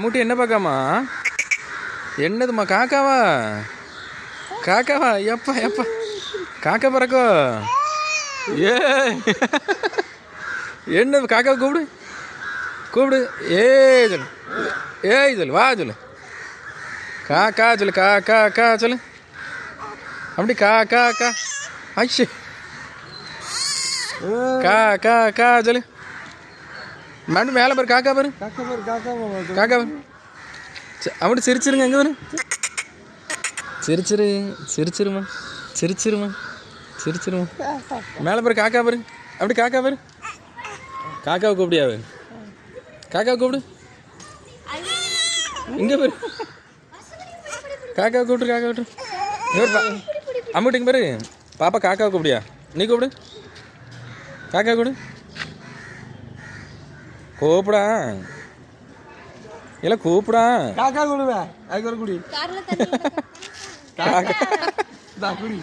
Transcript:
மூட்டி என்ன பார்க்காமா? என்னதும்மா காக்காவா? காக்காவா? எப்பா எப்பா? காக்கா பறக்கோ? ஏ என்னது காக்கா கூப்பிடு. கூப்பிடு. ஏ சொல்லு. ஏ சொல்லு. வா சொல்லு. கா சொல்லு. கா கா கா சொல்லு. அப்படி கா கா கா. ஐஷே. கா கா கா சொல்லு. மேடம் மேலே பாரு காக்கா பாரு. காக்கா பாரு. காக்கா காக்கா பாரு சி- சிரிச்சிருங்க எங்கே பாரு. சிரிச்சிரு சிரிச்சிருமா சிரிச்சிருமா சிரிச்சிருமா. மேலே பாரு காக்கா பாரு. அப்படி காக்கா பாரு. காக்காவை கூப்பிடியாவு காக்காவை கூப்பிடு. இங்கே பாரு. காக்காவை கூப்பிட்டு காக்கா கூப்பிட்டு அம்மிட்டிங்க பாரு. பாப்பா காக்காவை கூப்பிடியா? நீ கூப்பிடு. காக்கா கூப்பிடு. கூப்பிடா. இல்லை கூப்பிடா. காக்கா கொடுவே அதுக்கு ஒரு குடி. கார்ல தண்ணி தா குடி.